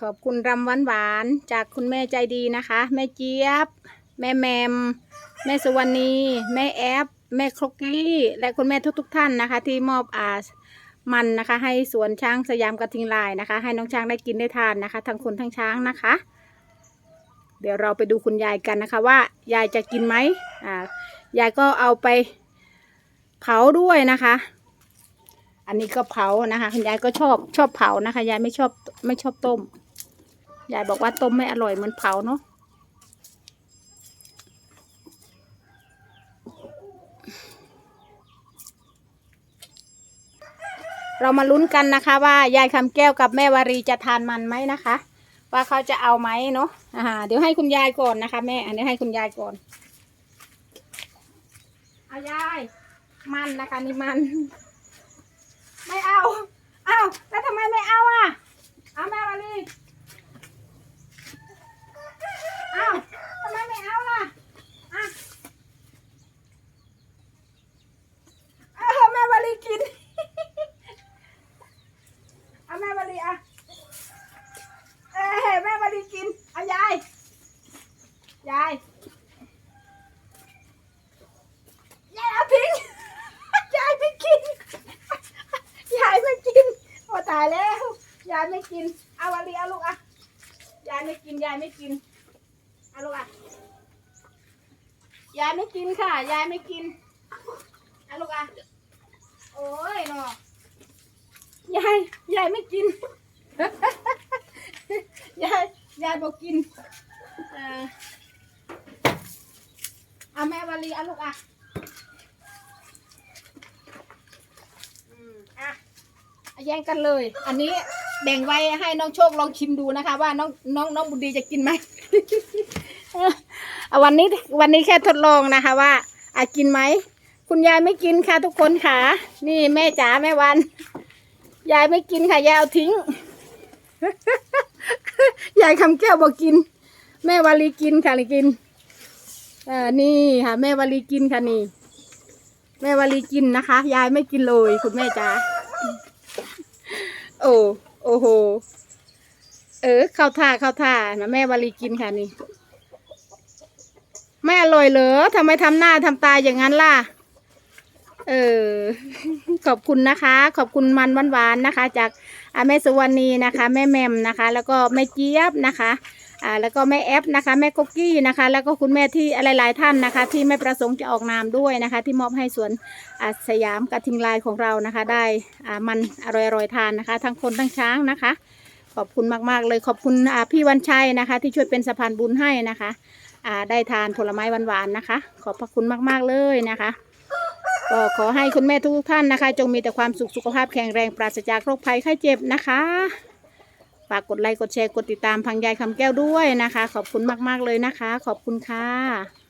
ขอบคุณรำหวานหวานจากคุณแม่ใจดีนะคะ แม่เจี๊ยบ แม่แมม แม่สุวรรณี แม่แอฟแม่ครกกี้และคุณแม่ทุกๆทท่านนะคะ ที่มอบอามันนะคะ ให้สวนช้างสยามกระทิงลายนะคะ ให้น้องช้างได้กินได้ทานนะคะ ทั้งคนทั้งช้างนะคะ เดี๋ยวเราไปดูคุณยายกันนะคะ ว่ายายจะกินไหมอ่ายายก็เอาไปเผาด้วยนะคะ อันนี้ก็เผานะคะ คุณยายก็ชอบชอบเผานะคะ ยายไม่ชอบไม่ชอบต้ม ยายบอกว่าต้มไม่อร่อยเหมือนเผาเนาะเรามาลุ้นกันนะคะ ว่ายายคำแก้วกับแม่วารีจะทานมันไหมนะคะ ว่าเขาจะเอาไหมเนาะอ่าเดี๋ยวให้คุณยายก่อนนะคะ แม่อันนี้ให้คุณยายก่อนเอายายมันนะคะนี่มัน ไม่เอา เอาแล้วทำไมไม่เอาอะ เอาแม่วารีเอาทำไมไม่เอาล่ะอะเอาแม่วารีกิน เอาแม่วารีอะ เอ้ยแม่วารีกิน เอายาย ยาย ยายเอาทิ้ง ยายไม่กิน ยายไม่กิน โอ้ตายแล้ว ยายไม่กิน เอาวารีเอาลูกอะ ยายไม่กิน ยายไม่กิน เอาลูกอะ ยายไม่กินค่ะ ยายไม่กิน เอาลูกอะ โอ้ยเนาะยาย ยายไม่กิน ยาย ยายบอกกินเออเอาแม่วารีเอาลูกอะ อืมอะเอา แย่งกันเลย อันนี้แบ่งไว้ให้น้องโชคลองชิมดูนะคะ ว่าน้องน้องน้องบุญดีจะกินไหม เอาวันนี้วันนี้แค่ทดลองนะคะ ว่าอากินไหมคุณยายไม่กินค่ะทุกคนค่ะ นี่แม่จ๋าแม่วัน ยายไม่กินค่ะยายเอาทิ้ง ยายคำแก้วบอกกิน แม่วาลีกินค่ะลีกินเออนี่ค่ะ แม่วาลีกินค่ะนี่ แม่วาลีกินนะคะ ยายไม่กินเลย คุณแม่จ๋า โอ้โอ้โห เออข้าวท่าข้าวท่านะแม่วาลีกินค่ะนี่ ไม่อร่อยเหรอทำไมทำหน้าทำตาอย่างนั้นล่ะ เออ ขอบคุณนะคะ ขอบคุณมันหวานๆนะคะ จากแม่สุวรรณีนะคะ แม่แมมนะคะ แล้วก็แม่เจี๊ยบนะคะ อ่าแล้วก็แม่แอฟนะคะ แม่กุ๊กกี้นะคะ แล้วก็คุณแม่ที่หลายๆท่านนะคะ ที่ไม่ประสงค์จะออกนามด้วยนะคะ ที่มอบให้สวนอาสยามกระทิงลายของเรานะคะ ได้อ่ามันอร่อยๆทานนะคะ ทั้งคนทั้งช้างนะคะ ขอบคุณมากๆเลยขอบคุณอ่าพี่วันชัยนะคะ ที่ช่วยเป็นสะพานบุญให้นะคะอ่าได้ทานผลไม้หวานๆนะคะ ขอบพระคุณมากๆเลยนะคะก็ขอให้คุณแม่ทุกท่านนะคะ จงมีแต่ความสุขสุขภาพแข็งแรงปราศจากโรคภัยไข้เจ็บนะคะ ฝากกดไลค์กดแชร์กดติดตามพังยายคำแก้วด้วยนะคะ ขอบคุณมากๆเลยนะคะ ขอบคุณค่ะ